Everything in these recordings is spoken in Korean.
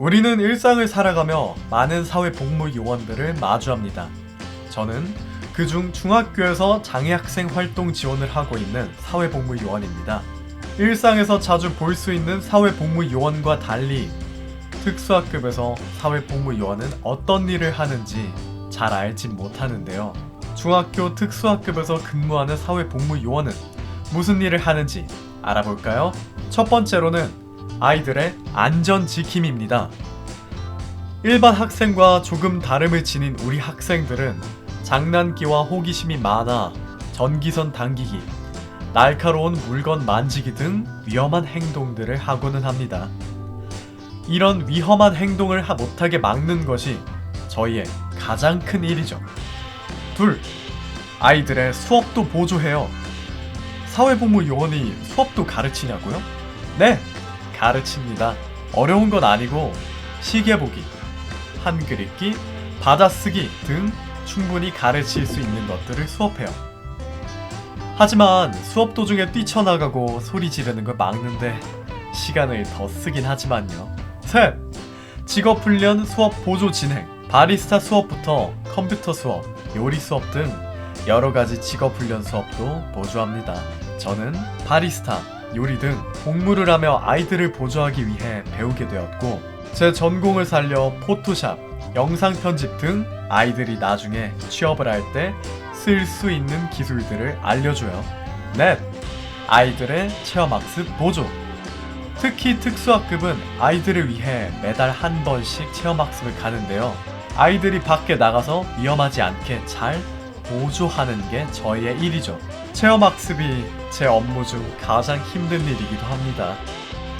우리는 일상을 살아가며 많은 사회 복무 요원들을 마주합니다. 저는 그중 중학교에서 장애학생 활동 지원을 하고 있는 사회복무 요원입니다. 일상에서 자주 볼 수 있는 사회복무 요원과 달리 특수학급에서 사회복무 요원은 어떤 일을 하는지 잘 알지 못하는데요. 중학교 특수학급에서 근무하는 사회복무 요원은 무슨 일을 하는지 알아볼까요? 첫 번째로는 아이들의 안전 지킴입니다. 일반 학생과 조금 다름을 지닌 우리 학생들은 장난기와 호기심이 많아 전기선 당기기, 날카로운 물건 만지기 등 위험한 행동들을 하고는 합니다. 이런 위험한 행동을 하- 못하게 막는 것이 저희의 가장 큰 일이죠. 둘, 아이들의 수업도 보조해요. 사회복무 요원이 수업도 가르치냐고요? 네, 가르칩니다. 어려운 건 아니고 시계 보기, 한글 읽기, 받아쓰기 등 충분히 가르칠 수 있는 것들을 수업해요. 하지만 수업 도중에 뛰쳐나가고 소리 지르는 걸 막는데 시간을 더 쓰긴 하지만요. 셋! 직업훈련 수업 보조 진행, 바리스타 수업부터 컴퓨터 수업, 요리 수업 등 여러 가지 직업훈련 수업도 보조합니다. 저는 바리스타, 요리 등 공무를 하며 아이들을 보조하기 위해 배우게 되었고, 제 전공을 살려 포토샵, 영상 편집 등 아이들이 나중에 취업을 할 때 쓸 수 있는 기술들을 알려줘요. 넷, 아이들의 체험학습 보조. 특히 특수학급은 아이들을 위해 매달 한 번씩 체험학습을 가는데요. 아이들이 밖에 나가서 위험하지 않게 잘 보조하는 게 저희의 일이죠. 체험학습이 제 업무 중 가장 힘든 일이기도 합니다.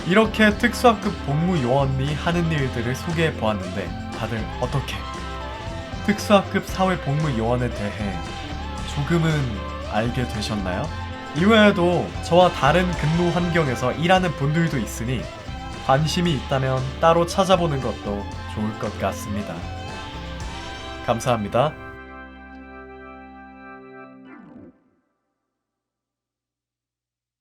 이렇게 특수학급 복무 요원이 하는 일들을 소개해 보았는데 다들 어떻게 특수학급 사회 복무 요원에 대해 조금은 알게 되셨나요? 이외에도 저와 다른 근무 환경에서 일하는 분들도 있으니 관심이 있다면 따로 찾아보는 것도 좋을 것 같습니다. 감사합니다.